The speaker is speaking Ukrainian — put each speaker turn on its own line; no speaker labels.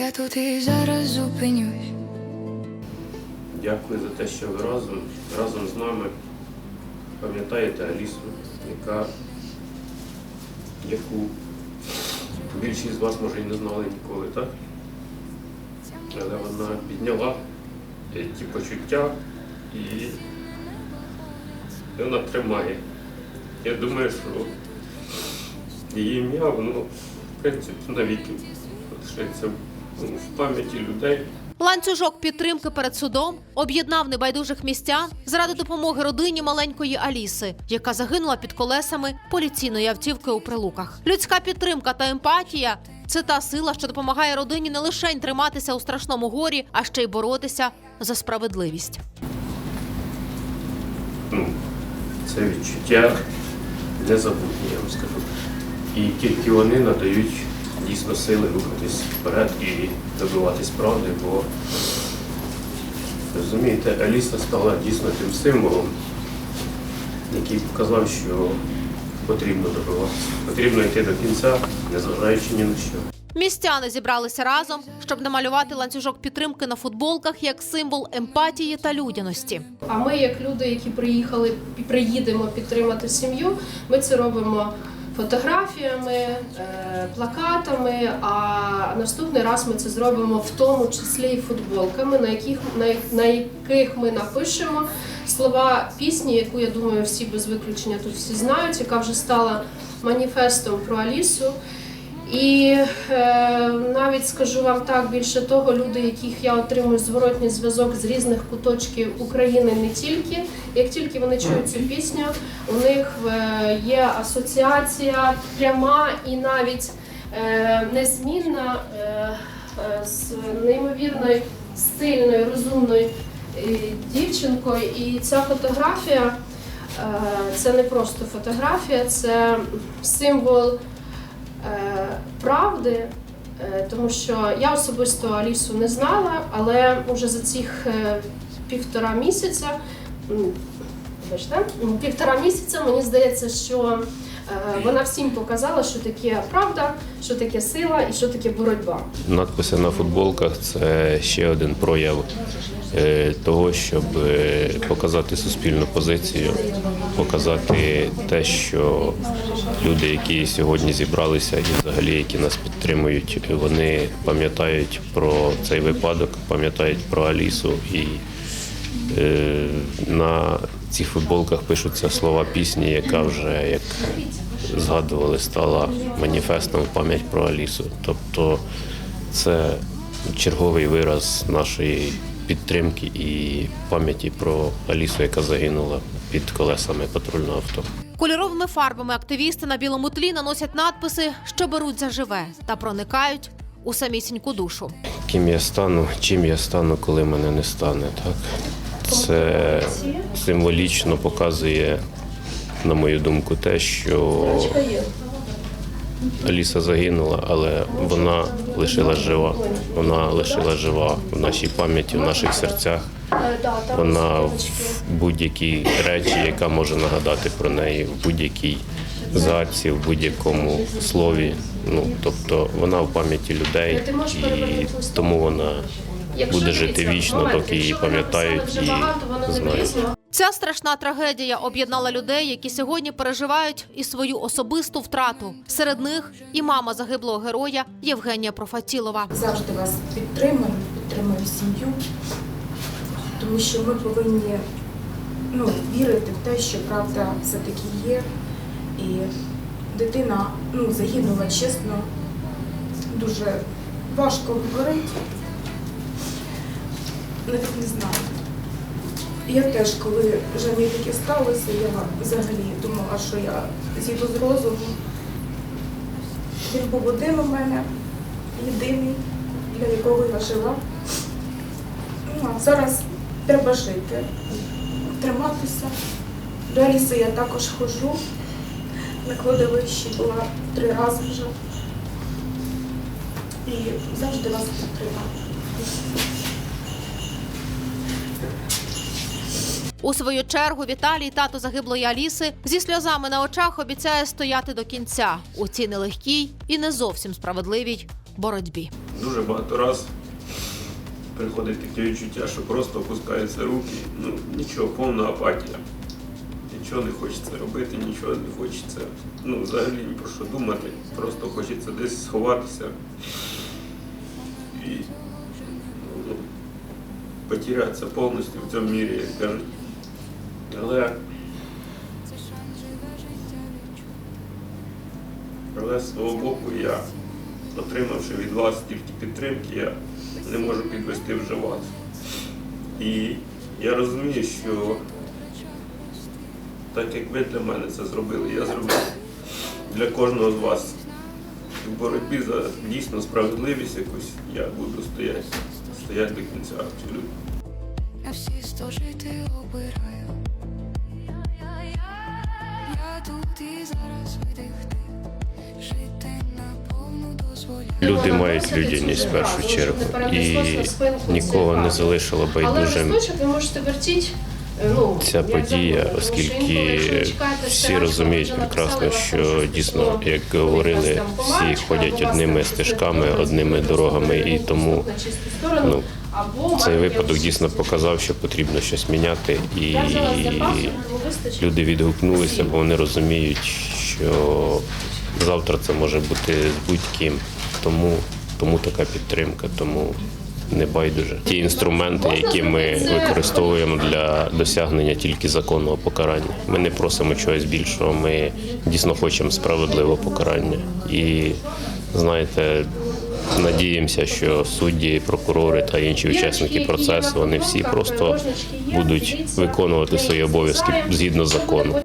Я тут і зараз зупинюсь.
Дякую за те, що ви разом, разом з нами пам'ятаєте Алісу, яка, яку більшість з вас може і не знали ніколи, так? Але вона підняла ті почуття і вона тримає. Я думаю, що її ім'я, воно, в принципі, навіки ну, в пам'яті людей.
Ланцюжок підтримки перед судом об'єднав небайдужих містян заради допомоги родині маленької Аліси, яка загинула під колесами поліційної автівки у прилуках. Людська підтримка та емпатія це та сила, що допомагає родині не лише триматися у страшному горі, а ще й боротися за справедливість.
ну, це відчуття незабутні, я вам скажу. І тільки вони надають дійсно сили рухатись вперед і добиватись правди, бо розумієте, Аліса стала дійсно тим символом, який показав, що потрібно добиватися. Потрібно йти до кінця, незважаючи ні на що.
Містяни зібралися разом, щоб намалювати ланцюжок підтримки на футболках як символ емпатії та людяності.
А ми, як люди, які приїхали і приїдемо підтримати сім'ю, ми це робимо фотографіями, е, плакатами. А наступний раз ми це зробимо в тому числі і футболками, на яких на яких ми напишемо слова пісні, яку я думаю, всі без виключення тут всі знають, яка вже стала маніфестом про Алісу. І е, навіть скажу вам так, більше того, люди, яких я отримую зворотній зв'язок з різних куточків України, не тільки як тільки вони чують цю пісню, у них е, є асоціація пряма і навіть е, незмінна е, е, з неймовірною стильною, розумною е, дівчинкою. І ця фотографія е, це не просто фотографія, це символ правди, е, тому що я особисто Алісу не знала, але вже за цих е, півтора місяця, м, вибачте, півтора місяця мені здається, що е, вона всім показала, що таке правда, що таке сила і що таке боротьба.
Надписи на футболках це ще один прояв е, того, щоб е, показати суспільну позицію, показати те, що люди, які сьогодні зібралися і взагалі які нас підтримують, вони пам'ятають про цей випадок, пам'ятають про Алісу і е, на цих футболках пишуться слова пісні, яка вже як згадували, стала маніфестом в пам'ять про Алісу. Тобто це черговий вираз нашої підтримки і пам'яті про Алісу, яка загинула під колесами патрульного авто.
Кольоровими фарбами активісти на білому тлі наносять надписи, що беруть за живе та проникають у самісіньку душу.
Ким я стану, чим я стану, коли мене не стане. Так? Це символічно показує, на мою думку, те, що Аліса загинула, але вона лишилась жива. Вона лишилась жива в нашій пам'яті, в наших серцях. Вона в будь-якій речі, яка може нагадати про неї, в будь-якій згадці, в будь-якому слові. Ну тобто вона в пам'яті людей, і тому вона буде жити вічно, доки її пам'ятають і знають.
Ця страшна трагедія об'єднала людей, які сьогодні переживають і свою особисту втрату. Серед них і мама загиблого героя Євгенія Профатілова.
завжди вас підтримую, підтримую сім'ю, тому що ми повинні ну, вірити в те, що правда все-таки є. І дитина ну, загинула чесно, дуже важко говорити. Навіть не знаю. Я теж, коли вже мені таке сталося, я взагалі думала, що я зійду з розуму. Він був один у мене, єдиний, для якого я жила. Ну, а зараз треба жити, триматися. До Аліси я також ходжу. На кладовищі була три рази вже. І завжди вас підтримаю.
У свою чергу Віталій, тато загиблої Аліси, зі сльозами на очах обіцяє стояти до кінця у цій нелегкій і не зовсім справедливій боротьбі.
дуже багато раз приходить таке відчуття, що просто опускаються руки. Ну, нічого, повна апатія. Нічого не хочеться робити, нічого не хочеться. Ну, взагалі ні про що думати. Просто хочеться десь сховатися і ну, потерятися повністю в цьому мірі, як кажуть. Але, але з свого боку я, отримавши від вас тільки підтримки, я не можу підвести вже вас. І я розумію, що так як ви для мене це зробили, я зробив для кожного з вас. В боротьбі за дійсно справедливість якусь я буду стояти, стояти до кінця абсолютно.
Я всі сто жити
Люди мають людяність в першу чергу. І нікого не залишило байдужим
е, Ну,
ця подія, оскільки всі розуміють прекрасно, що дійсно, як говорили, всі ходять одними стежками, одними дорогами, і тому ну, цей випадок дійсно показав, що потрібно щось міняти, і люди відгукнулися, бо вони розуміють, що завтра це може бути з будь-ким. Тому, тому така підтримка, тому не байдуже. Ті інструменти, які ми використовуємо для досягнення тільки законного покарання. Ми не просимо чогось більшого. Ми дійсно хочемо справедливого покарання. І знаєте, надіємося, що судді, прокурори та інші учасники процесу вони всі просто будуть виконувати свої обов'язки згідно закону.